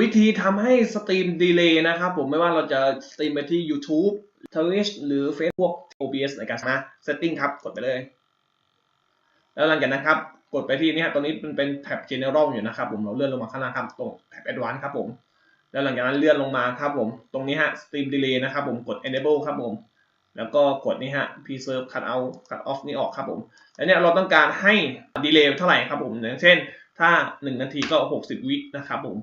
วิธีทำให้สตรีมดีเลย์นะครับผมไม่ว่าเราจะสตรีมไปที่ YouTube Twitch หรือ Facebook OBS ในการนะ setting ครับ กดไปเลย แล้วหลังจากนั้นครับ กดไปที่นี่ฮะตรงนี้มันเป็นแท็บ general อยู่นะครับผมเราเลื่อนลงมาข้างล่างครับ ตรงแท็บ advanced ครับผม แล้วหลังจากนั้นเลื่อนลงมาครับผม ตรงนี้ฮะ stream delay นะครับผมกด enable ครับผม แล้วก็กดนี่ฮะ preserve cut out cut off นี่ออกครับผม แล้วเนี่ยเราต้องการให้ดีเลย์เท่าไหร่ครับผมอย่างเช่น ถ้า 1 นาทีก็ 60 วินะครับผม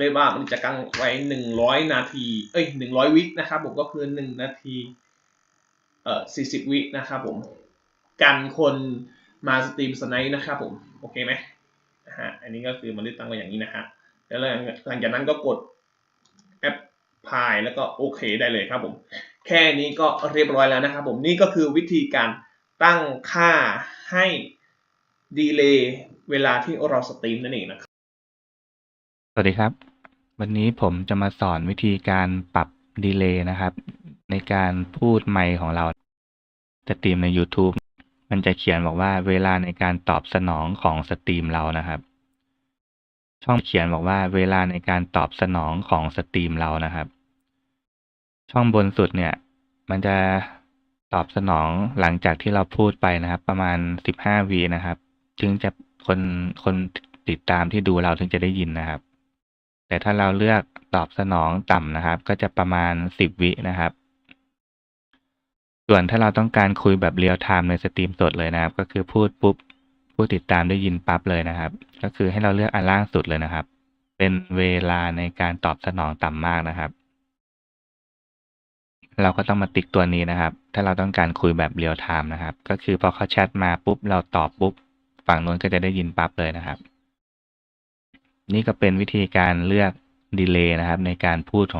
เรียกว่ามันจะกังไว้100นาที เอ้ย100วินะครับผมก็คือ1นาทีเอ่อ40วินะครับผมกันคนมาสตรีมสไนป์นะครับผมโอเคไหมนะฮะอันนี้ก็คือมันได้ตั้งไว้อย่างนี้นะฮะแล้วหลังหลังจากนั้นก็กดแอปพายแล้วก็โอเคได้เลยครับผม แค่นี้ก็เรียบร้อยแล้วนะครับผมนี่ก็คือวิธีการตั้งค่าให้ดีเลย์เวลาที่เราสตรีมนั่นเองนะครับ สวัสดีครับ วันนี้ผมจะมาสอนวิธีการปรับดีเลย์นะครับ ในการพูดไมค์ของเราสตรีมใน YouTube มันจะเขียนบอกว่าเวลาในการตอบสนองของสตรีมเรานะครับ ช่องเขียนบอกว่าเวลาในการตอบสนองของสตรีมเรานะครับ ช่องบนสุดเนี่ย มันจะตอบสนองหลังจากที่เราพูดไปนะครับ ประมาณสิบห้าวีนะครับ จึงจะคนคนติดตามที่ดูเราถึงจะได้ยินนะครับ แต่ถ้าเราเลือกตอบสนองต่ำนะครับ ก็จะประมาณสิบวินะครับ ส่วนถ้าเราต้องการคุยแบบเรียลไทม์ในสตรีมสดเลยนะครับ ก็คือพูดปุ๊บผู้ติดตามได้ยินปั๊บเลยนะครับ ก็คือให้เราเลือกอันล่างสุดเลยนะครับ เป็นเวลาในการตอบสนองต่ำมากนะครับ เราก็ต้องมาติ๊กตัวนี้นะครับ ถ้าเราต้องการคุยแบบเรียลไทม์นะครับ ก็คือพอเขาแชทมาปุ๊บเราตอบปุ๊บ ฝั่งนู้นก็จะได้ยินปั๊บเลยนะครับ นี่ก็เป็นวิธีการเลือกดีเลย์นะครับในการพูดของ